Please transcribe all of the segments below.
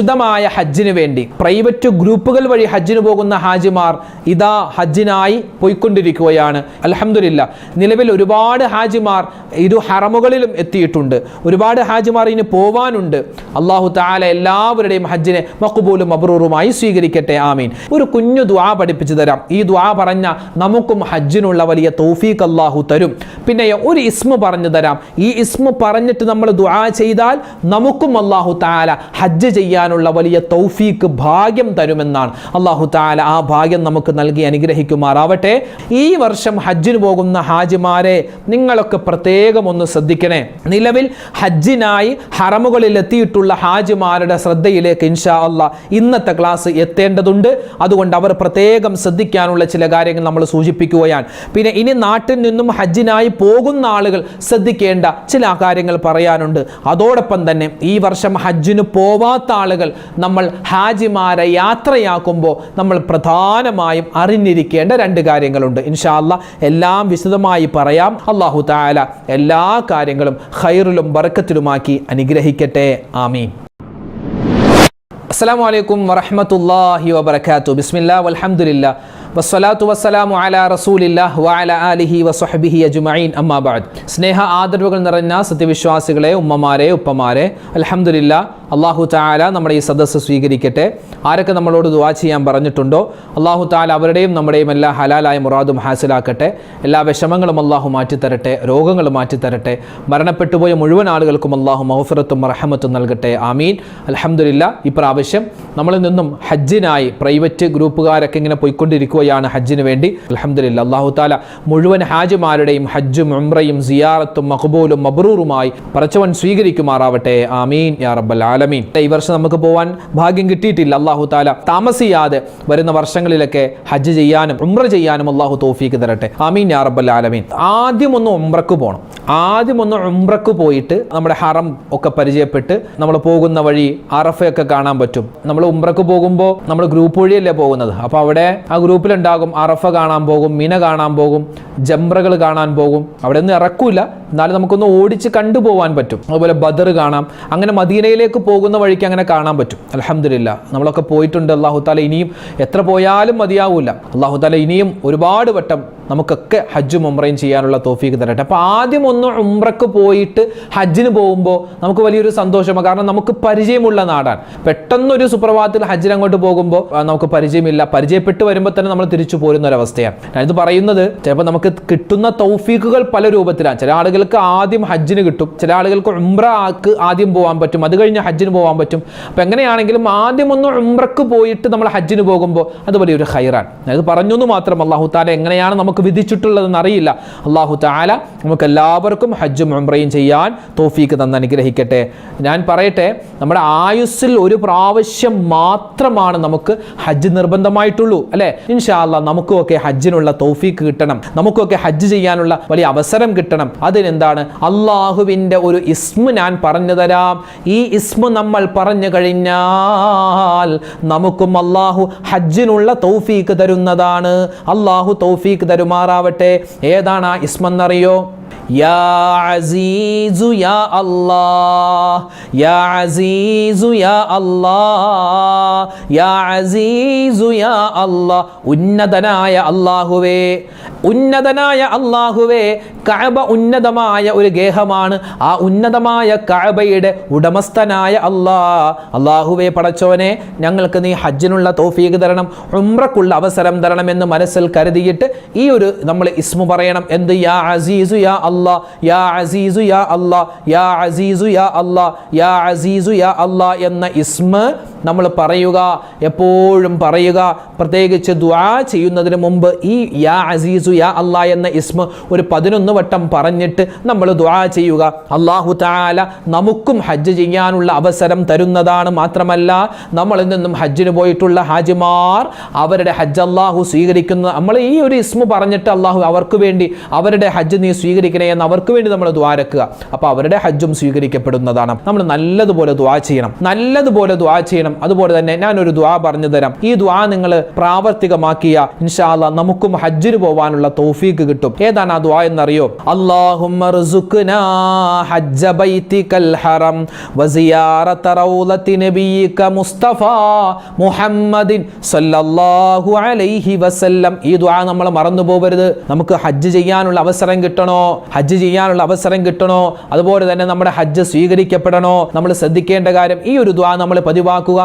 ശുദ്ധമായ ഹജ്ജിന് വേണ്ടി പ്രൈവറ്റ് ഗ്രൂപ്പുകൾ വഴി ഹജ്ജിന് പോകുന്ന ഹാജിമാർ ഇതാ ഹജ്ജിനായി പോയിക്കൊണ്ടിരിക്കുകയാണ്. അലഹമില്ല നിലവിൽ ഒരുപാട് ഹാജിമാർ ഇരു ഹറമുകളിലും എത്തിയിട്ടുണ്ട്. ഒരുപാട് ഹാജിമാർ ഇനി പോവാനുണ്ട്. അള്ളാഹു താല എല്ലാവരുടെയും ഹജ്ജിനെ മക്കുപോലും അബ്രൂറുമായി സ്വീകരിക്കട്ടെ ആമീൻ. ഒരു കുഞ്ഞു ദ്വാ പഠിപ്പിച്ചു തരാം. ഈ ദ്വാ പറഞ്ഞ നമുക്കും ഹജ്ജിനുള്ള വലിയ തൗഫീഖ് അള്ളാഹു തരും. പിന്നെ ഒരു ഇസ്മ പറഞ്ഞു തരാം. ഈ ഇസ്മ പറഞ്ഞിട്ട് നമ്മൾ ദ്വാ ചെയ്താൽ നമുക്കും അള്ളാഹു താല ഹജ്ജ് ചെയ്യാനുള്ള വലിയ തൗഫീക്ക് ഭാഗ്യം തരുമെന്നാണ്. അള്ളാഹു താല ആ ഭാഗ്യം നമുക്ക് നൽകി അനുഗ്രഹിക്കുമാറാവട്ടെ. ഈ വർഷം ഹജ്ജിന് പോകുന്ന ഹാജിമാരെ നിങ്ങളൊക്കെ പ്രത്യേകം ഒന്ന് ശ്രദ്ധിക്കണേ. നിലവിൽ ഹജ്ജിനായി ഹറമുകളിൽ എത്തിയിട്ടുള്ള ഹാജിമാരുടെ ശ്രദ്ധയിലേക്ക് ഇൻഷാ അല്ല ഇന്നത്തെ ക്ലാസ് എത്തേണ്ടതുണ്ട്. അതുകൊണ്ട് അവർ പ്രത്യേകം ശ്രദ്ധിക്കാനുള്ള ചില കാര്യങ്ങൾ നമ്മൾ സൂചിപ്പിക്കുകയാണ്. പിന്നെ ഇനി നാട്ടിൽ നിന്നും ഹജ്ജിനായി പോകുന്ന ആളുകൾ ശ്രദ്ധിക്കേണ്ട ചില കാര്യങ്ങൾ പറയാനുണ്ട്. അതോടൊപ്പം തന്നെ ഈ വർഷം ഹജ്ജിന് പോവാത്ത ആളുകൾ നമ്മൾ ഹാജിമാരെ യാത്രയാക്കുമ്പോൾ നമ്മൾ പ്രധാനമായും അറിഞ്ഞിരിക്കേണ്ട രണ്ട് കാര്യങ്ങളുണ്ട്. ഇൻഷാല്ല എല്ലാം വിശദമായി പറയാം. അള്ളാഹു താല എല്ലാ കാര്യങ്ങളും ഖൈറിലും ബർക്കത്തിലുമാക്കി അനുഗ്രഹിക്കട്ടെ. ആമീൻ. അസ്സാം വലൈക്കും വറഹമത്തല്ലാഹി വാബർക്കാത്തു ബിസ്മില്ല വൽഹംദുലില്ലാ വസ്സലാത്തു വസ്സലാമു ആലിഹി സ്നേഹ ആദരവുകൾ നിറഞ്ഞ സത്യവിശ്വാസികളെ ഉമ്മമാരെ ഉപ്പമാരെ അലഹമുല്ല അള്ളാഹു താല നമ്മുടെ ഈ സദസ്സ് സ്വീകരിക്കട്ടെ. ആരൊക്കെ നമ്മളോട് ദുവാ ചെയ്യാൻ പറഞ്ഞിട്ടുണ്ടോ? അള്ളാഹു താല അവരുടെയും നമ്മുടെയും എല്ലാ ഹലാലായ മുറാദും ഹാസിലാക്കട്ടെ. എല്ലാ വിഷമങ്ങളും അള്ളാഹു മാറ്റിത്തരട്ടെ. രോഗങ്ങൾ മാറ്റിത്തരട്ടെ. മരണപ്പെട്ടുപോയ മുഴുവൻ ആളുകൾക്കും അള്ളാഹു മഹഫിറത്തും റഹമത്തും നൽകട്ടെ. ആമീൻ. അലഹമുല്ല ഇപ്രാവശ്യം നമ്മളിൽ നിന്നും ഹജ്ജിനായി പ്രൈവറ്റ് ഗ്രൂപ്പുകാരൊക്കെ ഇങ്ങനെ പോയിക്കൊണ്ടിരിക്കുകയാണ് ഹജ്ജിന് വേണ്ടി. അലഹമില്ല അള്ളാഹു താല മുഴുവൻ ഹാജിമാരുടെയും ഹജ്ജും ഉംറയും സിയാറത്തും മഖബൂലും മബ്രൂറുമായി പറച്ചവൻ സ്വീകരിക്കുമാറാവട്ടെ. ആമീൻ. യാ റബ്ബൽ ആലമീൻ. ഈ വർഷം നമുക്ക് പോവാൻ ഭാഗ്യം കിട്ടിയിട്ടില്ല. അള്ളാഹു താല താമസിയാതെ വരുന്ന വർഷങ്ങളിലൊക്കെ ഹജ്ജ് ചെയ്യാനും ഉംറ ചെയ്യാനും അള്ളാഹു തോഫീക്ക് തരട്ടെ. ആമീൻ യാ റബ്ബൽ ആലമീൻ. ആദ്യം ഒന്ന് ഉംറക്ക് പോകണം ആദ്യം ഒന്ന് ഉംറക്ക് പോയിട്ട് നമ്മുടെ ഹറം ഒക്കെ പരിചയപ്പെട്ട് നമ്മൾ പോകുന്ന വഴി അറഫയൊക്കെ കാണാൻ പറ്റും. നമ്മൾ ഉംറക്ക് പോകുമ്പോൾ നമ്മൾ ഗ്രൂപ്പ് വഴിയല്ലേ പോകുന്നത്? അപ്പോൾ അവിടെ ആ ഗ്രൂപ്പിലുണ്ടാകും അറഫ കാണാൻ പോകും മിന കാണാൻ പോകും ജംറകൾ കാണാൻ പോകും. അവിടെ ഒന്നും ഇറക്കൂല എന്നാലും നമുക്കൊന്ന് ഓടിച്ച് കണ്ടുപോകാൻ പറ്റും. അതുപോലെ ബദർ കാണാം. അങ്ങനെ മദീനയിലേക്ക് പോകുന്ന വഴിക്ക് അങ്ങനെ കാണാൻ പറ്റും. അലഹമില്ല നമ്മളൊക്കെ പോയിട്ടുണ്ട്. അള്ളാഹു താല ഇനിയും എത്ര പോയാലും മതിയാവൂല അള്ളാഹു താല ഇനിയും ഒരുപാട് വട്ടം നമുക്കൊക്കെ ഹജ്ജും ഉമ്രയും ചെയ്യാനുള്ള തോഫീക്ക് തരട്ടെ. അപ്പോൾ ആദ്യം ഒന്ന് ഉംറക്ക് പോയിട്ട് ഹജ്ജിന് പോകുമ്പോൾ നമുക്ക് വലിയൊരു സന്തോഷമാണ്. കാരണം നമുക്ക് പരിചയമുള്ള നാടാണ്. പെട്ടെന്നൊരു സുപ്രഭാതത്തിൽ ഹജ്ജിന് അങ്ങോട്ട് പോകുമ്പോൾ നമുക്ക് പരിചയമില്ല. പരിചയപ്പെട്ട് വരുമ്പോൾ തന്നെ നമ്മൾ തിരിച്ചു പോരുന്ന ഒരവസ്ഥയാണ് ഞാനിത് പറയുന്നത് ചിലപ്പോൾ നമുക്ക് കിട്ടുന്ന തൗഫീക്കുകൾ പല രൂപത്തിലാണ്. ചില ആളുകൾക്ക് ആദ്യം ഹജ്ജിന് കിട്ടും. ചില ആളുകൾക്ക് ഉംറക്ക് ആദ്യം പോകാൻ പറ്റും. അത് കഴിഞ്ഞ് ഹജ്ജിന് പോകാൻ പറ്റും. അപ്പം എങ്ങനെയാണെങ്കിലും ആദ്യം ഒന്ന് ഉംറക്ക് പോയിട്ട് നമ്മൾ ഹജ്ജിന് പോകുമ്പോൾ അത് വലിയൊരു ഹൈറാണ് അത് പറഞ്ഞു എന്ന് മാത്രം അള്ളാഹു താല എങ്ങനെയാണ് നമുക്ക് വിധിച്ചിട്ടുള്ളതെന്ന് അറിയില്ല. അള്ളാഹു താല നമുക്ക് എല്ലാവർക്കും ഹജ്ജും ഉംറയും ചെയ്യാൻ തോഫീക്ക് തന്ന് അനുഗ്രഹിക്കട്ടെ. ഞാൻ പറയട്ടെ നമ്മുടെ ആയുസ്സിൽ ഒരു പ്രാവശ്യം മാത്രമാണ് നമുക്ക് ഹജ്ജ് നിർബന്ധമായിട്ടുള്ളൂ അല്ലേ? ഇൻഷാല്ല നമുക്കുമൊക്കെ ഹജ്ജിനുള്ള തൗഫീക്ക് കിട്ടണം. നമുക്കൊക്കെ ഹജ്ജ് ചെയ്യാനുള്ള വലിയ അവസരം കിട്ടണം. അതിനെന്താണ്? അള്ളാഹുവിന്റെ ഒരു ഇസ്മ ഞാൻ പറഞ്ഞു തരാം. ഈ ഇസ്മ നമ്മൾ പറഞ്ഞു കഴിഞ്ഞാൽ നമുക്കും അള്ളാഹു ഹജ്ജിനുള്ള തൗഫീക്ക് തരുന്നതാണ്. അള്ളാഹു തൗഫീക്ക് തരുമാറാവട്ടെ. ഏതാണ് ആ ഇസ്മെന്നറിയോ? യാ عزيز يا الله يا عزيز يا الله يا عزيز يا الله ഉന്നതനായ അല്ലാഹുവേ ഉന്നതനായ അല്ലാഹുവേ കഅബ ഉന്നതമായ ഒരു ഗേഹമാണ് ആ ഉന്നതമായ കഅബയുടെ ഉടമസ്ഥനായ അല്ലാ അല്ലാഹുവേ പടച്ചോനെ ഞങ്ങൾക്ക് നീ ഹജ്ജിനുള്ള തോഫീക്ക് തരണം ഉംറക്കുള്ള അവസരം തരണം എന്ന് മനസ്സിൽ കരുതിയിട്ട് ഈ ഒരു നമ്മൾ ഇസ്മു പറയണം. എന്ത്? യാ അസീസു യാ അല്ലാ യാ അസീസു യാ അല്ലാ യാ അസീസു യാ അല്ലാ യാ അസീസു യാ അല്ലാ എന്ന ഇസ്മ നമ്മൾ പറയുക എപ്പോഴും പറയുക. പ്രത്യേകിച്ച് ദുആ ചെയ്യുന്നതിന് മുമ്പ് ഈ യാ അസീസു യാ അല്ലാ എന്ന ഇസ്മ ഒരു പതിനൊന്ന് വട്ടം പറഞ്ഞിട്ട് നമ്മൾ ദുആ ചെയ്യുക. അള്ളാഹു താല നമുക്കും ഹജ്ജ് ചെയ്യാനുള്ള അവസരം തരുന്നതാണ് മാത്രമല്ല നമ്മളിൽ നിന്നും ഹജ്ജിന് പോയിട്ടുള്ള ഹാജിമാർ അവരുടെ ഹജ്ജ് അള്ളാഹു സ്വീകരിക്കുന്ന നമ്മൾ ഈ ഒരു ഇസ്മു പറഞ്ഞിട്ട് അള്ളാഹു അവർക്ക് വേണ്ടി അവരുടെ ഹജ്ജ് നീ സ്വീകരിക്കണേ എന്ന് അവർക്ക് വേണ്ടി നമ്മൾ ദ്വാരക്കുക അപ്പോൾ അവരുടെ ഹജ്ജും സ്വീകരിക്കപ്പെടുന്നതാണ്. നമ്മൾ നല്ലതുപോലെ ദ്വാ ചെയ്യണം. നല്ലതുപോലെ ദ്വാ ചെയ്യണം. അതുപോലെ തന്നെ ഞാനൊരു ദ്വാ പറഞ്ഞു തരാം. ഈ ദ്വാ നിങ്ങൾ പ്രാവർത്തികമാക്കിയ ഇൻഷാല്ല നമുക്കും ഹജ്ജിന് പോവാനുള്ള തോഫീക്ക് കിട്ടും. ഏതാണ് ആ ദ്വാ എന്നറിയോ? ഈ ദ്വാ നമ്മൾ മറന്നു പോകരുത് നമുക്ക് ഹജ്ജ് ചെയ്യാനുള്ള അവസരം കിട്ടണോ? ഹജ്ജ് ചെയ്യാനുള്ള അവസരം കിട്ടണോ? അതുപോലെ തന്നെ നമ്മുടെ ഹജ്ജ് സ്വീകരിക്കപ്പെടണോ? നമ്മൾ ശ്രദ്ധിക്കേണ്ട കാര്യം ഈ ഒരു ദ്വാ നമ്മൾ പതിവാക്കുക.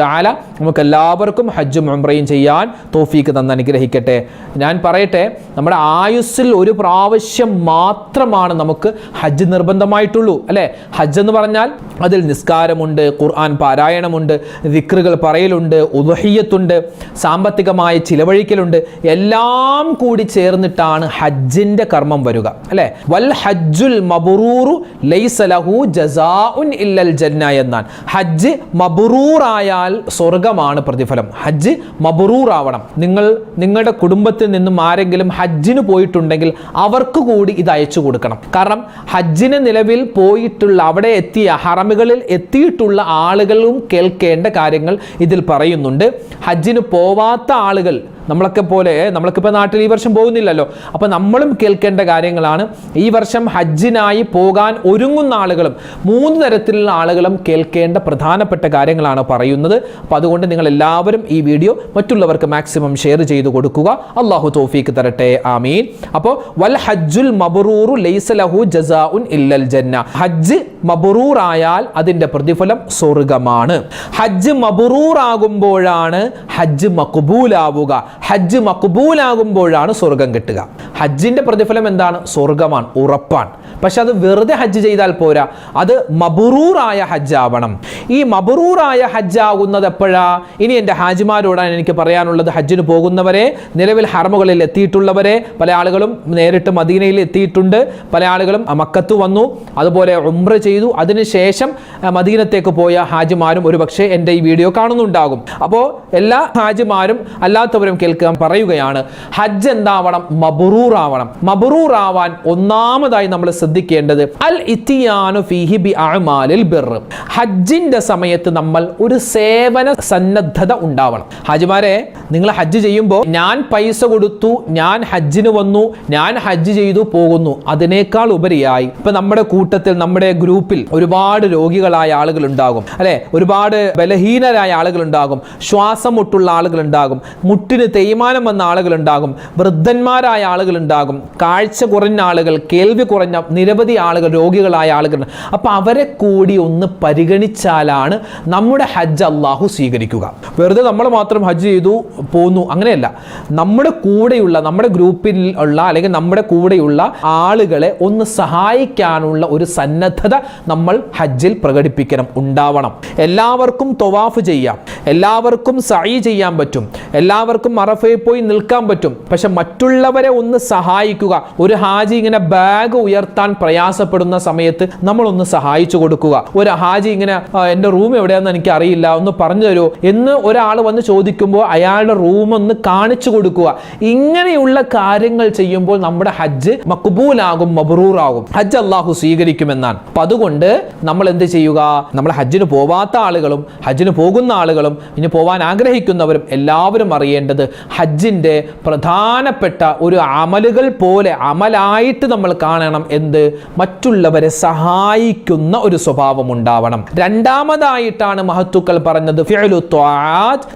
തആല നമുക്ക് എല്ലാവർക്കും ഹജ്ജും ഉംറയും ചെയ്യാൻ തോഫീക്ക് തന്ന് അനുഗ്രഹിക്കട്ടെ. ഞാൻ പറയട്ടെ നമ്മുടെ ആയുസ്സിൽ ഒരു പ്രാവശ്യം മാത്രമാണ് നമുക്ക് ഹജ്ജ് നിർബന്ധമായിട്ടുള്ളൂ അല്ലേ? ഹജ്ജ് എന്ന് പറഞ്ഞാൽ അതിൽ നിസ്കാരമുണ്ട് ഖുർആൻ പാരായണമുണ്ട് വിക്രുകൾ പറയലുണ്ട് ഉദഹിയത്തുണ്ട് സാമ്പത്തികമായ ചിലവഴിക്കലുണ്ട്. എല്ലാം കൂടി ചേർന്നിട്ടാണ് ഹജ്ജിന്റെ കർമ്മം വരിക അല്ലേ? വൽ ഹജ്ജുൽ മബുറൂറു ലൈസലഹു ജസാഉൻ ഇല്ലൽ ജന്ന എന്നാണ്. ഹജ്ജ് മബുറൂറായാൽ സ്വർഗമാണ് പ്രതിഫലം. ഹജ്ജ് മബുറൂറാവണം. നിങ്ങൾ നിങ്ങളുടെ കുടുംബത്തിൽ നിന്നും ആരെങ്കിലും ഹജ്ജിന് പോയിട്ടുണ്ടെങ്കിൽ അവർക്ക് കൂടി ഇത് അയച്ചു കൊടുക്കണം. കാരണം ഹജ്ജിന് നിലവിൽ പോയിട്ടുള്ള അവിടെ എത്തിയ ഹറമുകളിൽ എത്തിയിട്ടുള്ള ആളുകളും കേൾക്കേണ്ട കാര്യങ്ങൾ ഇതിൽ പറയുന്നുണ്ട്. ഹജ്ജിന് പോവാത്ത ആളുകൾ നമ്മളൊക്കെ പോലെ നമ്മൾക്കിപ്പോൾ നാട്ടിൽ ഈ വർഷം പോകുന്നില്ലല്ലോ. അപ്പോൾ നമ്മളും കേൾക്കേണ്ട കാര്യങ്ങളാണ് ഈ വർഷം ഹജ്ജിനായി പോകാൻ ഒരുങ്ങുന്ന ആളുകളും മൂന്ന് തരത്തിലുള്ള ആളുകളും കേൾക്കേണ്ട പ്രധാനപ്പെട്ട കാര്യങ്ങളാണ് പറയുന്നത്. അപ്പോൾ അതുകൊണ്ട് നിങ്ങൾ എല്ലാവരും ഈ വീഡിയോ മറ്റുള്ളവർക്ക് മാക്സിമം ഷെയർ ചെയ്തു കൊടുക്കുക. അള്ളാഹു തോഫീക്ക് തരട്ടെ. ആമീൻ. അപ്പോൾ വൽ ഹജ്ജുൽ മബറൂറു ലൈസലഹു ജസാഉൻ ഇല്ലൽ ജന്ന. ഹജ്ജ് മബറൂർ ആയാൽ അതിന്റെ പ്രതിഫലം സ്വർഗമാണ് ഹജ്ജ് മബറൂർ ആകുമ്പോഴാണ് ഹജ്ജ് മക്ബൂലാവുക. ഹജ്ജ് മക്ബൂലാകുമ്പോഴാണ് സ്വർഗം കിട്ടുക. ഹജ്ജിന്റെ പ്രതിഫലം എന്താണ്? സ്വർഗമാണ് ഉറപ്പാണ്. പക്ഷെ അത് വെറുതെ ഹജ്ജ് ചെയ്താൽ പോരാ. അത് മബുറൂറായ ഹജ്ജാവണം. ഈ മബുറൂറായ ഹജ്ജാകുന്നത് എപ്പോഴാ? ഇനി എന്റെ ഹാജിമാരോടാണ് എനിക്ക് പറയാനുള്ളത്. ഹജ്ജിന് പോകുന്നവരെ നിലവിൽ ഹർമുകളിൽ എത്തിയിട്ടുള്ളവരെ പല ആളുകളും നേരിട്ട് മദീനയിൽ എത്തിയിട്ടുണ്ട്. പല ആളുകളും മക്കത്ത് വന്നു. അതുപോലെ ഉംറ ചെയ്തു. അതിനുശേഷം മദീനത്തേക്ക് പോയ ഹാജിമാരും ഒരുപക്ഷെ എന്റെ ഈ വീഡിയോ കാണുന്നുണ്ടാകും. അപ്പോൾ എല്ലാ ഹാജിമാരും അല്ലാത്തവരും കേൾക്കാൻ പറയുകയാണ്. ഹജ്ജ് എന്താവണം? മബറൂർ ആവണം മബറൂർ ആവാൻ ഒന്നാമതായി നമ്മൾ ശ്രദ്ധിക്കേണ്ടത് അൽ ഇത്തിയാനു ഫീഹി ബി അമാലിൽ ബിർ ഹജ്ജിന്റെ സമയത്ത് നമ്മൾ ഒരു സേവന സന്നദ്ധത ഉണ്ടാവണം. ഹാജിമാരെ നിങ്ങൾ ഹജ്ജ് ചെയ്യുമ്പോൾ ഞാൻ പൈസ കൊടുത്തു ഞാൻ ഹജ്ജിന് വന്നു ഞാൻ ഹജ്ജ് ചെയ്തു പോകുന്നു. അതിനേക്കാൾ ഉപരിയായി ഇപ്പൊ നമ്മുടെ കൂട്ടത്തിൽ നമ്മുടെ ഗ്രൂപ്പിൽ ഒരുപാട് രോഗികളായ ആളുകൾ ഉണ്ടാകും. അല്ലെ? ഒരുപാട് ബലഹീനരായ ആളുകൾ ഉണ്ടാകും. ശ്വാസം മുട്ടുള്ള ആളുകൾ ഉണ്ടാകും. മുട്ടിന് തേയ്മാനം വന്ന ആളുകളുണ്ടാകും. വൃദ്ധന്മാരായ ആളുകളുണ്ടാകും. കാഴ്ച കുറഞ്ഞ ആളുകൾ കേൾവി കുറഞ്ഞ നിരവധി ആളുകൾ രോഗികളായ ആളുകൾ അപ്പൊ അവരെ കൂടി ഒന്ന് പരിഗണിച്ചാലാണ് നമ്മുടെ ഹജ്ജ് അള്ളാഹു സ്വീകരിക്കുക. വെറുതെ നമ്മൾ മാത്രം ഹജ്ജ് ചെയ്തു പോന്നു അങ്ങനെയല്ല. നമ്മുടെ കൂടെയുള്ള നമ്മുടെ ഗ്രൂപ്പിൽ ഉള്ള അല്ലെങ്കിൽ നമ്മുടെ കൂടെയുള്ള ആളുകളെ ഒന്ന് സഹായിക്കാനുള്ള ഒരു സന്നദ്ധത നമ്മൾ ഹജ്ജിൽ പ്രകടിപ്പിക്കണം ഉണ്ടാവണം. എല്ലാവർക്കും തൊവാഫ് ചെയ്യാം. എല്ലാവർക്കും സഈ ചെയ്യാൻ പറ്റും. എല്ലാവർക്കും അറഫയിൽ പോയി നിൽക്കാൻ പറ്റും. പക്ഷെ മറ്റുള്ളവരെ ഒന്ന് സഹായിക്കുക ഒരു ഹാജി ഇങ്ങനെ ബാഗ് ഉയർത്താൻ പ്രയാസപ്പെടുന്ന സമയത്ത് നമ്മളൊന്ന് സഹായിച്ചു കൊടുക്കുക. ഒരു ഹാജി ഇങ്ങനെ "ആ, എന്റെ റൂം എവിടെയാണെന്ന് എനിക്ക് അറിയില്ല ഒന്ന് പറഞ്ഞു തരുമോ എന്ന് ഒരാൾ വന്ന് ചോദിക്കുമ്പോൾ അയാളുടെ റൂം ഒന്ന് കാണിച്ചു കൊടുക്കുക. ഇങ്ങനെയുള്ള കാര്യങ്ങൾ ചെയ്യുമ്പോൾ നമ്മുടെ ഹജ്ജ് മക്ബൂലാകും മബ്രൂറാകും. ഹജ്ജ് അള്ളാഹു സ്വീകരിക്കുമെന്നാണ്. അപ്പൊ അതുകൊണ്ട് നമ്മൾ എന്ത് ചെയ്യുക? നമ്മൾ ഹജ്ജിന് പോവാത്ത ആളുകളും ഹജ്ജിന് പോകുന്ന ആളുകളും ഇനി പോവാൻ ആഗ്രഹിക്കുന്നവരും എല്ലാവരും അറിയേണ്ടത് ഹജ്ജിന്റെ പ്രധാനപ്പെട്ട ഒരു അമലുകൾ പോലെ അമലായിട്ട് നമ്മൾ കാണണം എന്ത്? മറ്റുള്ളവരെ സഹായിക്കുന്ന ഒരു സ്വഭാവം ഉണ്ടാവണം. രണ്ടാമതായിട്ടാണ് മഹത്തുക്കൾ പറഞ്ഞത്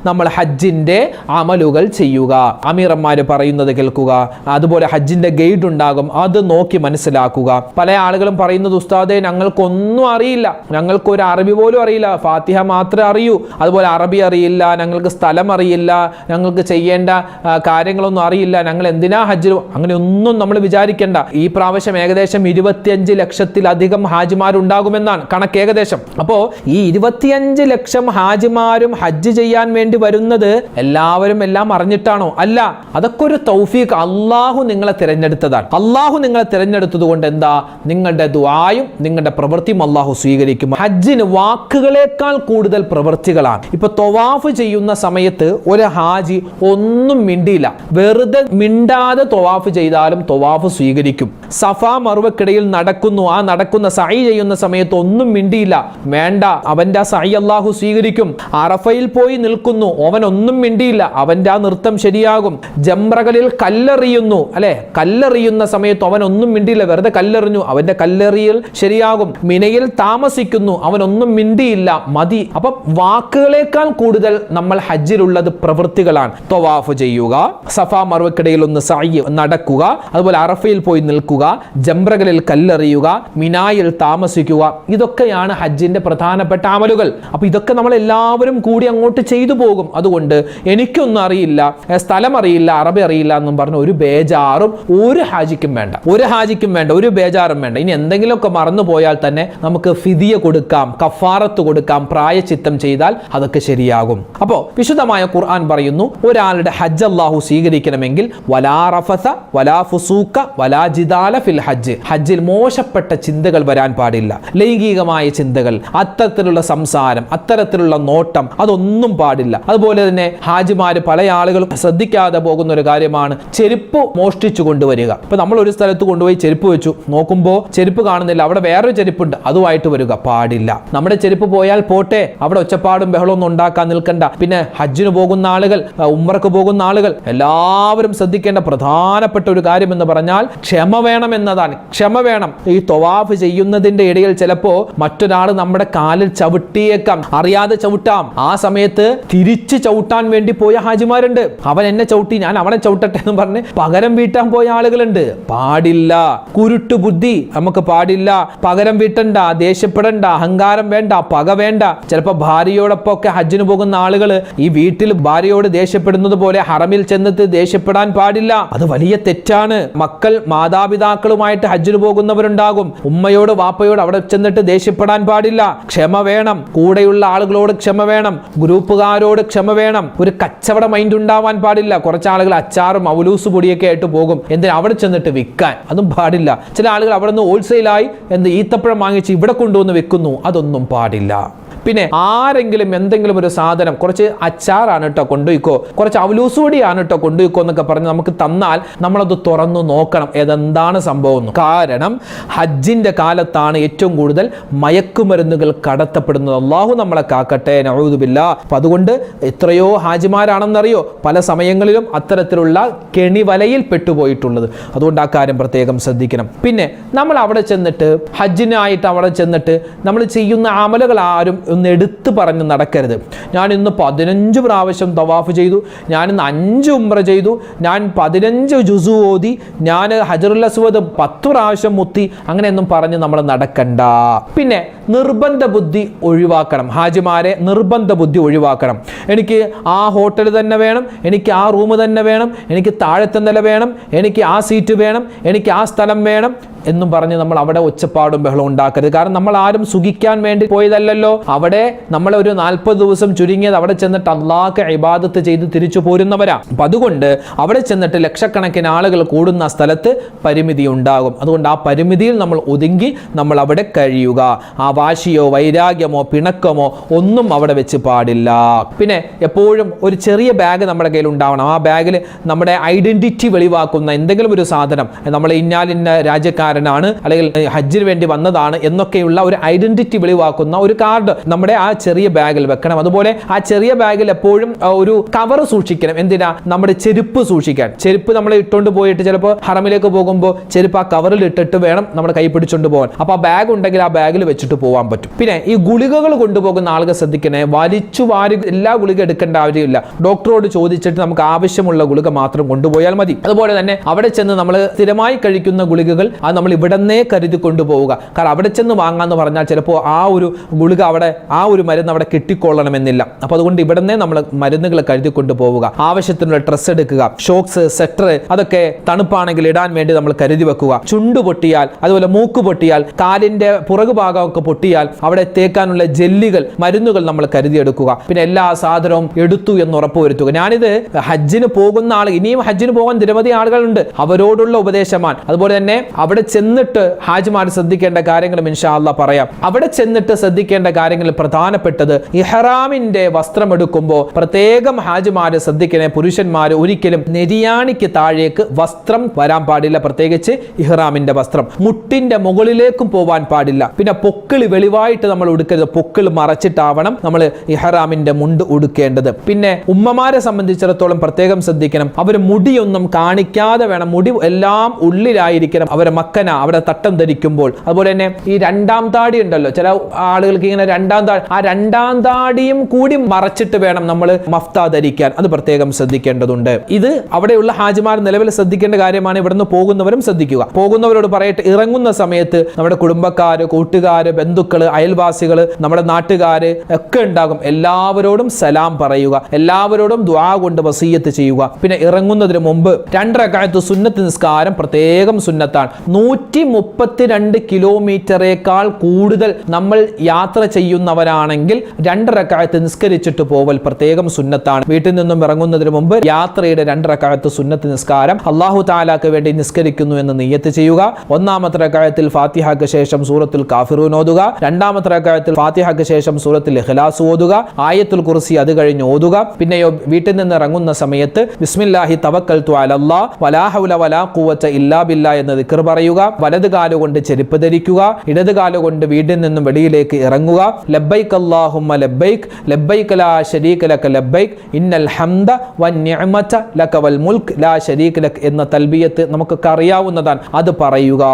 നമ്മൾ ഹജ്ജിന്റെ അമലുകൾ ചെയ്യുക. അമീറന്മാർ പറയുന്നത് കേൾക്കുക. അതുപോലെ ഹജ്ജിന്റെ ഗൈഡ് ഉണ്ടാകും അത് നോക്കി മനസ്സിലാക്കുക. പല ആളുകളും പറയുന്നത് ഉസ്താദെ ഞങ്ങൾക്കൊന്നും അറിയില്ല. ഞങ്ങൾക്കൊരു അറബി പോലും അറിയില്ല. ഫാത്തിഹ മാത്രമേ അറിയൂ. അതുപോലെ അറബി അറിയില്ല ഞങ്ങൾക്ക് സ്ഥലം അറിയില്ല ഞങ്ങൾക്ക് ചെയ്യേണ്ട കാര്യങ്ങളൊന്നും അറിയില്ല. ഞങ്ങൾ എന്തിനാ ഹജ്ജ് അങ്ങനെ ഒന്നും നമ്മൾ വിചാരിക്കേണ്ട. ഈ പ്രാവശ്യം ഏകദേശം ഇരുപത്തിയഞ്ച് ലക്ഷത്തിലധികം ഹാജിമാരുണ്ടാകുമെന്നാണ് കണക്ക് ഏകദേശം. അപ്പോ ഈ ഇരുപത്തിയഞ്ച് ലക്ഷം ഹാജിമാരും ഹജ്ജ് ചെയ്യാൻ വേണ്ടി വരുന്നത് എല്ലാവരും എല്ലാം അറിഞ്ഞിട്ടാണോ? അല്ല അതൊക്കെ ഒരു തൗഫീഖ്. അള്ളാഹു നിങ്ങളെ തിരഞ്ഞെടുത്തതാണ്. അള്ളാഹു നിങ്ങളെ തിരഞ്ഞെടുത്തത് കൊണ്ട് എന്താ? നിങ്ങളുടെ ദുആയും നിങ്ങളുടെ പ്രവൃത്തിയും അള്ളാഹു സ്വീകരിക്കും. ഹജ്ജിന് വാക്കുകളേക്കാൾ കൂടുതൽ പ്രവൃത്തികളാണ്. ഇപ്പൊ തൊവാഫ് ചെയ്യുന്ന സമയത്ത് ഒരു ഹാജി ഒന്നും മിണ്ടിയില്ല. വെറുതെ മിണ്ടാതെ തൊവാഫ് ചെയ്താലും തൊവാഫ് സ്വീകരിക്കും. സഫ മറുവക്കിടയിൽ നടക്കുന്നു ആ നടക്കുന്ന സഹി ചെയ്യുന്ന സമയത്ത് ഒന്നും മിണ്ടിയില്ല. വേണ്ട അവന്റെ ആ സഹി അള്ളാഹു സ്വീകരിക്കും. അറഫയിൽ പോയി നിൽക്കുന്നു അവൻ ഒന്നും മിണ്ടിയില്ല. അവന്റെ ആ നൃത്തം ശരിയാകും. ജംറകളിൽ കല്ലെറിയുന്നു അല്ലെ? കല്ലെറിയുന്ന സമയത്ത് അവൻ ഒന്നും മിണ്ടിയില്ല. വെറുതെ കല്ലെറിഞ്ഞു അവന്റെ കല്ലെറിയൽ ശരിയാകും. മിനയിൽ താമസിക്കുന്നു അവൻ ഒന്നും മിണ്ടിയില്ല. മതി. അപ്പൊ വാക്കുകളേക്കാൾ കൂടുതൽ നമ്മൾ ഹജ്ജിലുള്ളത് പ്രവൃത്തികളാണ്. തൊവാഫ് ചെയ്യുക സഫ മറുവക്കിടയിൽ ഒന്ന് സായി നടക്കുക അതുപോലെ അറഫയിൽ പോയി നിൽക്കുക ജംറകളിൽ കല്ലെറിയുക മിനായിൽ താമസിക്കുക ഇതൊക്കെയാണ് ഹജ്ജിന്റെ പ്രധാനപ്പെട്ട അമലുകൾ. അപ്പൊ ഇതൊക്കെ നമ്മൾ എല്ലാവരും കൂടി അങ്ങോട്ട് ചെയ്തു പോകും. അതുകൊണ്ട് എനിക്കൊന്നും അറിയില്ല സ്ഥലം അറിയില്ല അറബി അറിയില്ല എന്നും പറഞ്ഞ ഒരു ബേജാറും ഒരു ഹാജിക്കും വേണ്ട. ഒരു ഹാജിക്കും വേണ്ട ഒരു ബേജാറും വേണ്ട. ഇനി എന്തെങ്കിലുമൊക്കെ മറന്നു പോയാൽ തന്നെ നമുക്ക് ഫിതിയ കൊടുക്കാം കഫാറത്ത് കൊടുക്കാം പ്രായച്ചിത്തം ചെയ്താൽ അതൊക്കെ ശരിയാകും. അപ്പോ വിശുദ്ധമായ ഖുർആൻ പറയുന്നു ഒരാളുടെ ഹജ്ജ് അള്ളാഹു സ്വീകരിക്കണമെങ്കിൽ വലാ റഫസ വലാ ഫുസൂക്ക വലാ ജിദാല ഫിൽ ഹജ്ജ്. ഹജ്ജിൽ മോശപ്പെട്ട ചിന്തകൾ വരാൻ പാടില്ല. ലൈംഗികമായ ചിന്തകൾ അത്തരത്തിലുള്ള സംസാരം അത്തരത്തിലുള്ള നോട്ടം അതൊന്നും പാടില്ല. അതുപോലെ തന്നെ ഹാജിമാര് പല ആളുകളും ശ്രദ്ധിക്കാതെ പോകുന്ന ഒരു കാര്യമാണ് ചെരുപ്പ് മോഷ്ടിച്ചു കൊണ്ടുവരിക. ഇപ്പൊ നമ്മൾ ഒരു സ്ഥലത്ത് കൊണ്ടുപോയി ചെരുപ്പ് വെച്ചു. നോക്കുമ്പോൾ ചെരുപ്പ് കാണുന്നില്ല. അവിടെ വേറൊരു ചെരുപ്പുണ്ട്. അതുമായിട്ട് വരിക പാടില്ല. നമ്മുടെ ചെരുപ്പ് പോയാൽ പോട്ടെ. അവിടെ ഒച്ചപ്പാടും ബഹളമൊന്നും ഉണ്ടാക്കാൻ നിൽക്കണ്ട. പിന്നെ ഹജ്ജിന് പോകുന്ന ആളുകൾ അഹ് ഉംറക്ക് പോകുന്ന ആളുകൾ. എല്ലാവരും ശ്രദ്ധിക്കേണ്ട പ്രധാനപ്പെട്ട ഒരു കാര്യം എന്ന് പറഞ്ഞാൽ ക്ഷമ വേണം എന്നതാണ്. ക്ഷമ വേണം. ഈ തൊവാഫ് ചെയ്യുന്നതിന്റെ ഇടയിൽ ചിലപ്പോ മറ്റൊരാൾ നമ്മുടെ കാലിൽ ചവിട്ടിയേക്കാം. അറിയാതെ ചവിട്ടാം. ആ സമയത്ത് തിരിച്ച് ചവിട്ടാൻ വേണ്ടി പോയ ഹാജിമാരുണ്ട്. അവൻ എന്നെ ചവിട്ടി ഞാൻ അവനെ ചവിട്ടട്ടെ എന്ന് പറഞ്ഞ് പകരം വീട്ടാൻ പോയ ആളുകളുണ്ട്. പാടില്ല. കുരുട്ടു ബുദ്ധി. നമുക്ക് പാടില്ല. പകരം വീട്ടണ്ട ദേഷ്യപ്പെടണ്ട അഹങ്കാരം വേണ്ട പക വേണ്ട. ചിലപ്പോ ഭാര്യയോടൊപ്പം ഒക്കെ ഹജ്ജിന് പോകുന്ന ആളുകൾ ഈ വീട്ടിൽ ഭാര്യയോട് ദേഷ്യപ്പെടുന്നത് പോലെ ഹറമിൽ ചെന്നിട്ട് ദേഷ്യപ്പെടാൻ പാടില്ല. അത് വലിയ തെറ്റാണ്. മക്കൾ മാതാപിതാക്കളുമായിട്ട് ഹജ്ജിന് പോകുന്നവരുണ്ടാകും. ഉമ്മയോട് വാപ്പയോട് അവിടെ ചെന്നിട്ട് ദേഷ്യപ്പെടാൻ പാടില്ല. ക്ഷമ വേണം. കൂടെയുള്ള ആളുകളോട് ക്ഷമ വേണം. ഗ്രൂപ്പുകാരോട് ക്ഷമ വേണം. ഒരു കച്ചവട മൈൻഡ് ഉണ്ടാവാൻ പാടില്ല. കുറച്ച് ആളുകൾ അച്ചാറും അവലൂസ് പൊടിയൊക്കെ ആയിട്ട് പോകും. എന്തിനാ അവിടെ ചെന്നിട്ട് വിൽക്കാൻ? അതും പാടില്ല. ചില ആളുകൾ അവിടെ നിന്ന് ഹോൾസെയിലായി എന്ത് ഈത്തപ്പഴം വാങ്ങിച്ച് ഇവിടെ കൊണ്ടുവന്ന് വെക്കുന്നു. അതൊന്നും പാടില്ല. പിന്നെ ആരെങ്കിലും എന്തെങ്കിലും ഒരു സാധനം കുറച്ച് അച്ചാറാണ് കേട്ടോ കൊണ്ടുപോയിക്കോ കുറച്ച് അവലൂസ് പൊടിയാണ് കേട്ടോ കൊണ്ടുപോയിക്കോ എന്നൊക്കെ പറഞ്ഞ് നമുക്ക് തന്നാൽ നമ്മളത് തുറന്നു നോക്കണം ഏതെന്താണ് സംഭവം. കാരണം ഹജ്ജിന്റെ കാലത്താണ് ഏറ്റവും കൂടുതൽ മയക്കുമരുന്നുകൾ കടത്തപ്പെടുന്നത്. അള്ളാഹു നമ്മളെ കാക്കട്ടെ നഴുതുമില്ല അപ്പൊ അതുകൊണ്ട് എത്രയോ ഹാജിമാരാണെന്നറിയോ പല സമയങ്ങളിലും അത്തരത്തിലുള്ള കെണിവലയിൽ പെട്ടുപോയിട്ടുള്ളത്. അതുകൊണ്ട് ആ കാര്യം പ്രത്യേകം ശ്രദ്ധിക്കണം. പിന്നെ നമ്മൾ അവിടെ ചെന്നിട്ട് ഹജ്ജിനായിട്ട് അവിടെ ചെന്നിട്ട് നമ്മൾ ചെയ്യുന്ന അമലുകൾ ആരും ഒന്ന് എടുത്തു പറഞ്ഞ് നടക്കരുത്. ഞാൻ ഇന്ന് പതിനഞ്ച് പ്രാവശ്യം തവാഫ് ചെയ്തു ഞാൻ ഇന്ന് അഞ്ച് ഉംറ ചെയ്തു ഞാൻ പതിനഞ്ച് ജുസു ഓതി ഞാൻ ഹജറുൽ അസ്വദ് പത്ത് പ്രാവശ്യം മുത്തി അങ്ങനെയൊന്നും പറഞ്ഞ് നമ്മൾ നടക്കണ്ട. പിന്നെ നിർബന്ധ ബുദ്ധി ഒഴിവാക്കണം. ഹാജിമാരെ നിർബന്ധ ബുദ്ധി ഒഴിവാക്കണം. എനിക്ക് ആ ഹോട്ടൽ തന്നെ വേണം എനിക്ക് ആ റൂം തന്നെ വേണം എനിക്ക് താഴത്തെ നില വേണം എനിക്ക് ആ സീറ്റ് വേണം എനിക്ക് ആ സ്ഥലം വേണം എന്നും പറഞ്ഞ് നമ്മൾ അവിടെ ഒച്ചപ്പാടും ബഹളം ഉണ്ടാക്കരുത്. കാരണം നമ്മൾ ആരും സുഖിക്കാൻ വേണ്ടി പോയതല്ലല്ലോ. അവിടെ നമ്മൾ ഒരു നാൽപ്പത് ദിവസം ചുരുങ്ങിയത് അവിടെ ചെന്നിട്ട് അള്ളാഹ് ഇബാദത്ത് ചെയ്ത് തിരിച്ചു പോരുന്നവരാ. അപ്പൊ അതുകൊണ്ട് അവിടെ ചെന്നിട്ട് ലക്ഷക്കണക്കിന് ആളുകൾ കൂടുന്ന സ്ഥലത്ത് പരിമിതി ഉണ്ടാകും. അതുകൊണ്ട് ആ പരിമിതിയിൽ നമ്മൾ ഒതുങ്ങി നമ്മൾ അവിടെ കഴിയുക. ആ വാശിയോ വൈരാഗ്യമോ പിണക്കമോ ഒന്നും അവിടെ വെച്ച് പാടില്ല. പിന്നെ എപ്പോഴും ഒരു ചെറിയ ബാഗ് നമ്മുടെ കയ്യിൽ ഉണ്ടാവണം. ആ ബാഗിൽ നമ്മുടെ ഐഡന്റിറ്റി വെളിവാക്കുന്ന എന്തെങ്കിലും ഒരു സാധനം. നമ്മൾ ഇന്നാലിന്ന രാജ്യക്കാരനാണ് അല്ലെങ്കിൽ ഹജ്ജിന് വേണ്ടി വന്നതാണ് എന്നൊക്കെയുള്ള ഒരു ഐഡന്റിറ്റി വെളിവാക്കുന്ന ഒരു കാർഡ് നമ്മുടെ ആ ചെറിയ ബാഗിൽ വെക്കണം. അതുപോലെ ആ ചെറിയ ബാഗിൽ എപ്പോഴും ഒരു കവർ സൂക്ഷിക്കണം. എന്തിനാ? നമ്മുടെ ചെരുപ്പ് സൂക്ഷിക്കാൻ. ചെരുപ്പ് നമ്മൾ ഇട്ടുകൊണ്ട് പോയിട്ട് ചിലപ്പോൾ ഹറമിലേക്ക് പോകുമ്പോൾ ചെരുപ്പ് ആ കവറിൽ ഇട്ടിട്ട് വേണം നമ്മൾ കൈ പിടിച്ചുകൊണ്ട് പോകാൻ അപ്പോൾ ആ ബാഗ് ഉണ്ടെങ്കിൽ ആ ബാഗിൽ വെച്ചിട്ട് പോകാൻ പറ്റും. പിന്നെ ഈ ഗുളികകൾ കൊണ്ടുപോകുന്ന ആളുകൾ ശ്രദ്ധിക്കണേ. വലിച്ചു വാരി എല്ലാ ഗുളിക എടുക്കേണ്ട ആവശ്യമില്ല. ഡോക്ടറോട് ചോദിച്ചിട്ട് നമുക്ക് ആവശ്യമുള്ള ഗുളിക മാത്രം കൊണ്ടുപോയാൽ മതി. അതുപോലെ തന്നെ അവിടെ ചെന്ന് നമ്മൾ സ്ഥിരമായി കഴിക്കുന്ന ഗുളികകൾ അത് നമ്മൾ ഇവിടന്നേ കരുതി കൊണ്ടുപോവുക. കാരണം അവിടെ ചെന്ന് വാങ്ങാന്ന് പറഞ്ഞാൽ ചിലപ്പോൾ ആ ഒരു ഗുളിക അവിടെ ആ ഒരു മരുന്ന് അവിടെ കിട്ടിക്കൊള്ളണമെന്നില്ല. അപ്പോൾ അതുകൊണ്ട് ഇവിടന്നേ നമ്മൾ മരുന്നുകൾ കരുതി കൊണ്ടുപോവുക. ആവശ്യത്തിനുള്ള ഡ്രസ്സ് എടുക്കുക ഷോക്സ് സെറ്റർ അതൊക്കെ തണുപ്പാണെങ്കിൽ ഇടാൻ വേണ്ടി നമ്മൾ കരുതി വെക്കുക. ചുണ്ടു പൊട്ടിയാൽ അതുപോലെ മൂക്ക് പൊട്ടിയാൽ കാലിന്റെ പുറകു ഭാഗമൊക്കെ പൊട്ടിയാൽ അവിടെ തേക്കാനുള്ള ജെല്ലുകൾ മരുന്നുകൾ നമ്മൾ കരുതിയെടുക്കുക പിന്നെ എല്ലാ സാധനവും എടുത്തു എന്ന് ഉറപ്പുവരുത്തുക ഞാനിത് ഹജ്ജിന് പോകുന്ന ആൾ ഇനിയും ഹജ്ജിന് പോകാൻ നിരവധി ആളുകളുണ്ട്. അവരോടുള്ള ഉപദേശമാണ്. അതുപോലെ തന്നെ അവിടെ ചെന്നിട്ട് ഹാജിമാർ ശ്രദ്ധിക്കേണ്ട കാര്യങ്ങളും മിൻഷാല്ല പറയാം. അവിടെ ചെന്നിട്ട് ശ്രദ്ധിക്കേണ്ട കാര്യങ്ങളിൽ പ്രധാനപ്പെട്ടത് ഇഹ്റാമിന്റെ വസ്ത്രം എടുക്കുമ്പോൾ പ്രത്യേകം ഹാജിമാര് ശ്രദ്ധിക്കണേ പുരുഷന്മാർ ഒരിക്കലും നെരിയാണിക്ക് താഴേക്ക് വസ്ത്രം വരാൻ പാടില്ല പ്രത്യേകിച്ച് ഇഹ്റാമിന്റെ വസ്ത്രം. മുട്ടിന്റെ മുകളിലേക്കും പോവാൻ പാടില്ല. പിന്നെ പൊക്കിൾ വെളിവായിട്ട് നമ്മൾ ഉടുക്കരുത്. പൊക്കിൾ മറച്ചിട്ടാവണം നമ്മൾ ഇഹ്റാമിന്റെ മുണ്ട് ഉടുക്കേണ്ടത്. പിന്നെ ഉമ്മമാരെ സംബന്ധിച്ചിടത്തോളം പ്രത്യേകം ശ്രദ്ധിക്കണം. അവർ മുടിയൊന്നും കാണിക്കാതെ വേണം. മുടി എല്ലാം ഉള്ളിലായിരിക്കണം. അവരെ മക്കന അവിടെ തട്ടം ധരിക്കുമ്പോൾ. അതുപോലെ തന്നെ ഈ രണ്ടാം താടി ഉണ്ടല്ലോ ചില ആളുകൾക്ക് ഇങ്ങനെ രണ്ടാം താടി ആ രണ്ടാം താടിയും കൂടി മറച്ചിട്ട് വേണം നമ്മൾ മഫ്ത ധരിക്കാൻ. അത് പ്രത്യേകം ശ്രദ്ധിക്കേണ്ടതുണ്ട്. ഇത് അവിടെയുള്ള ഹാജിമാർ നിലവിൽ ശ്രദ്ധിക്കേണ്ട കാര്യമാണ്. ഇവിടുന്ന് പോകുന്നവരും ശ്രദ്ധിക്കുക. പോകുന്നവരോട് പറയട്ടെ ഇറങ്ങുന്ന സമയത്ത് നമ്മുടെ കുടുംബക്കാർ കൂട്ടുകാർ ബന്ധുക്കൾ അയൽവാസികൾ നമ്മുടെ നാട്ടുകാർ ഒക്കെ ഉണ്ടാകും. എല്ലാവരോടും സലാം പറയുക. എല്ലാവരോടും ദ്വാ കൊണ്ട് വസീയത്ത് ചെയ്യുക. പിന്നെ ഇറങ്ങുന്നതിന് മുമ്പ് രണ്ടരക്കാലത്ത് സുന്നത്ത് നിസ്കാരം പ്രത്യേകം സുന്നത്താണ്. നൂറ്റി മുപ്പത്തിരണ്ട് കിലോമീറ്ററേക്കാൾ കൂടുതൽ നമ്മൾ യാത്ര ചെയ്യുന്നവരാണെങ്കിൽ രണ്ടരക്കാലത്ത് നിസ്കരിച്ചിട്ട് പോവൽ പ്രത്യേകം സുന്നത്താണ്. വീട്ടിൽ നിന്നും ഇറങ്ങുന്നതിന് മുമ്പ് യാത്രയുടെ രണ്ടരക്കാലത്ത് സുന്നത്ത് നിസ്കാരം അള്ളാഹു താലാക്ക് വേണ്ടി നിസ്കരിക്കുന്നു എന്ന് നിയ്യത്ത് ചെയ്യുക. ഒന്നാമത്തെ റക്കായത്തിൽ ഫാത്തിഹക്ക് ശേഷം സൂറത്തിൽ കാഫിറൂൻ ഓതുക. രണ്ടാമത്തെ റക്കായത്തിൽ ഫാത്തിഹക്ക് ശേഷം സൂറത്തിൽ ഇഖ്ലാസ് ഓതുക. ആയത്തുൽ കുറിസി അത് കഴിഞ്ഞ് ഓതുക. പിന്നെയോ വീട്ടിൽ നിന്ന് ഇറങ്ങുന്ന സമയത്ത് ബിസ്മില്ലാഹി തവക്കൽ അലല്ലാ വലാ ഹൗല വലാ ഖുവത ഇല്ലാ ബില്ലാ എന്ന് ദിക്കർ പറയുക. വലത് കാലുകൊണ്ട് ചെരുപ്പ് ധരിക്കുക ഇടത് കാലുകൊണ്ട് വീട്ടിൽ നിന്നും വെളിയിലേക്ക് ഇറങ്ങുക. ലബ്ബൈക് അല്ലാഹുമ്മ ലബ്ബൈക് ലബ്ബൈക് ലാ ഷരീഖ് ലക ലബ്ബൈക് ഇന്നൽ ഹംദ വന്നിഅമത ലക വൽ മുൽക്ക് ലാ ഷരീഖ് ലക് എന്ന തൽബിയത്ത് നമുക്കൊക്കെ അറിയാവുന്നതാണ്. അത് പറയുക.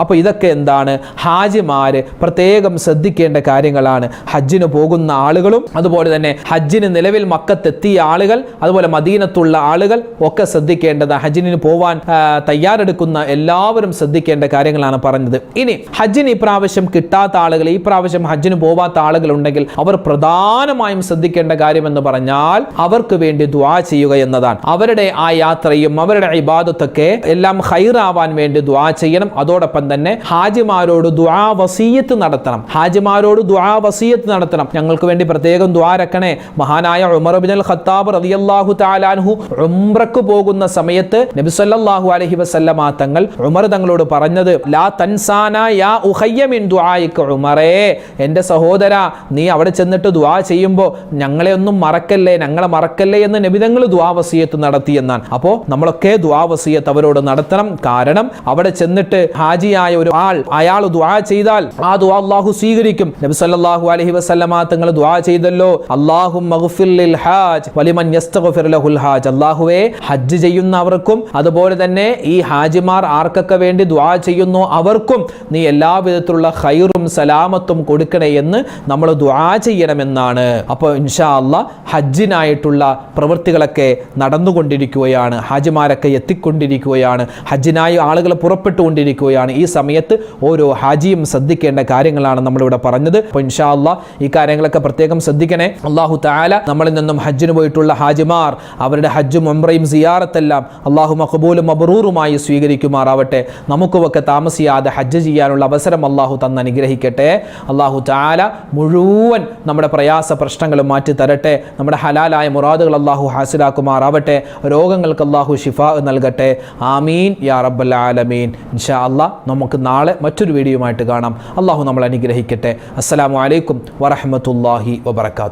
അപ്പോൾ ഇതൊക്കെ എന്താണ്? ഹാജിമാര് പ്രത്യേകം ശ്രദ്ധിക്കേണ്ട കാര്യങ്ങളാണ്. ഹജ്ജിന് പോകുന്ന ആളുകളും അതുപോലെ തന്നെ ഹജ്ജിന് നിലവിൽ മക്കത്തെത്തിയ ആളുകൾ അതുപോലെ മദീനത്തുള്ള ആളുകൾ ഒക്കെ ശ്രദ്ധിക്കേണ്ടത് ഹജ്ജിന് പോവാൻ തയ്യാറെടുക്കുന്ന എല്ലാവരും ശ്രദ്ധിക്കേണ്ട കാര്യങ്ങളാണ് പറഞ്ഞത്. ഇനി ഹജ്ജിന് ഈ പ്രാവശ്യം കിട്ടാത്ത ആളുകൾ ഈ പ്രാവശ്യം ഹജ്ജിന് പോവാത്ത ആളുകൾ ഉണ്ടെങ്കിൽ അവർ പ്രധാനമായും ശ്രദ്ധിക്കേണ്ട കാര്യം എന്ന് പറഞ്ഞാൽ അവർക്ക് വേണ്ടി ദ്വാ ചെയ്യുക എന്നതാണ്. അവരുടെ ആ യാത്രയും അവരുടെ ഇബാദത്തൊക്കെ എല്ലാം ഹൈറാവാൻ വേണ്ടി ദ്വാ ചെയ്യണം. അതോടൊപ്പം തന്നെ ഹാജിമാരോട് ദ്വാ വസീയത്ത് നടത്തണം. ഹാജിമാരോട് ദ്വാ വസീയത്ത് നടത്തണം. ഞങ്ങൾക്ക് വേണ്ടി പ്രത്യേകം ദ്വാരക്കണേ രക്കണേ മഹാനായ ഉമർ ബിൻ അൽ ഖത്താബ് റളിയല്ലാഹു ഉംറക്ക് പോകുന്ന സമയത്ത് നബി സല്ലല്ലാഹു അലൈഹി വസല്ലമ തങ്ങൾ ഉമർ തങ്ങളോട് പറഞ്ഞത് ലാ തൻസാന യാ ഉഹയ്യമിൻ ദുആയിക ഉമറേ. എന്റെ സഹോദര നീ അവിടെ ചെന്നിട്ട് ദുആ ചെയ്യുമ്പോൾ ഞങ്ങളെ ഒന്നും മറക്കല്ലേ ഞങ്ങളെ മറക്കല്ലേ എന്ന് നബിതങ്ങൾ ദുആ വസിയത്ത് നടത്തി എന്നാണ്. അപ്പോൾ നമ്മളൊക്കെ ദുആ വസിയത്ത് അവരോട് നടത്തണം. കാരണം അവിടെ ചെന്നിട്ട് ഹാജിയായ ഒരു ആൾ അയാൾ ദുആ ചെയ്താൽ ആ ദുആ അല്ലാഹു സ്വീകരിക്കും. നബി സല്ലല്ലാഹു അലൈഹി വസല്ലമ തങ്ങൾ ദുആ ചെയ്തല്ലോ. അള്ളാഹു മഗ്ഫിർ ഹാജ് വലിമൻ യസ്തഗ്ഫിർ ലഹുൽ ഹാജ്. അല്ലാഹുവേ ഹജ്ജ് ചെയ്യുന്നവർക്കും അതുപോലെ തന്നെ ഈ ഹാജിമാർ ആർക്കൊക്കെ വേണ്ടി ദുആ ചെയ്യുന്നു അവർക്കും നീ എല്ലാവിധത്തിലുള്ള ഖൈറും സലാമത്തും കൊടുക്കണേ എന്ന് നമ്മൾ ദുആ ചെയ്യണമെന്നാണ്. അപ്പോൾ ഇൻഷാ അള്ളാ ഹജ്ജിനായിട്ടുള്ള പ്രവൃത്തികളൊക്കെ നടന്നുകൊണ്ടിരിക്കുകയാണ് ഹാജിമാരൊക്കെ എത്തിക്കൊണ്ടിരിക്കുകയാണ് ഹജ്ജിനായി ആളുകൾ പുറപ്പെട്ടുകൊണ്ടിരിക്കുകയാണ്. ഈ സമയത്ത് ഓരോ ഹാജിയും ശ്രദ്ധിക്കേണ്ട കാര്യങ്ങളാണ് നമ്മളിവിടെ പറഞ്ഞത്. അപ്പോൾ ഇൻഷാ അള്ളാ ഈ കാര്യങ്ങളൊക്കെ പ്രത്യേകം ശ്രദ്ധിക്കണേ. അള്ളാഹു താല നമ്മളിൽ നിന്നും ഹജ്ജിന് പോയിട്ടുള്ള ഹാജിമാർ അവരുടെ ഹജ്ജും ഉംറയും സിയാറത്തെല്ലാം അള്ളാഹു മഖബൂലും മബറൂറുമായി സ്വീകരിക്കുമാറാവട്ടെ. നമുക്കുമൊക്കെ താമസിയാതെ ഹജ്ജ് ചെയ്യാനുള്ള അവസരം അള്ളാഹു തന്ന് അനുഗ്രഹിക്കട്ടെ. അള്ളാഹു ചാല മുഴുവൻ നമ്മുടെ പ്രയാസ പ്രശ്നങ്ങളും മാറ്റി തരട്ടെ. നമ്മുടെ ഹലാലായ മുറാദുകൾ അള്ളാഹു ഹാസിലാക്കുമാറാവട്ടെ. രോഗങ്ങൾക്ക് അള്ളാഹു ഷിഫ നൽകട്ടെ. ആമീൻ. യാ റബ്ബൽ ആലമീൻ. ഇൻഷാ അള്ളാഹ് നമുക്ക് നാളെ മറ്റൊരു വീഡിയോയുമായിട്ട് കാണാം. അള്ളാഹു നമ്മൾ അനുഗ്രഹിക്കട്ടെ. അസ്സലാമു അലൈക്കും വറഹ്മത്തുള്ളാഹി വബറകാതുഹു.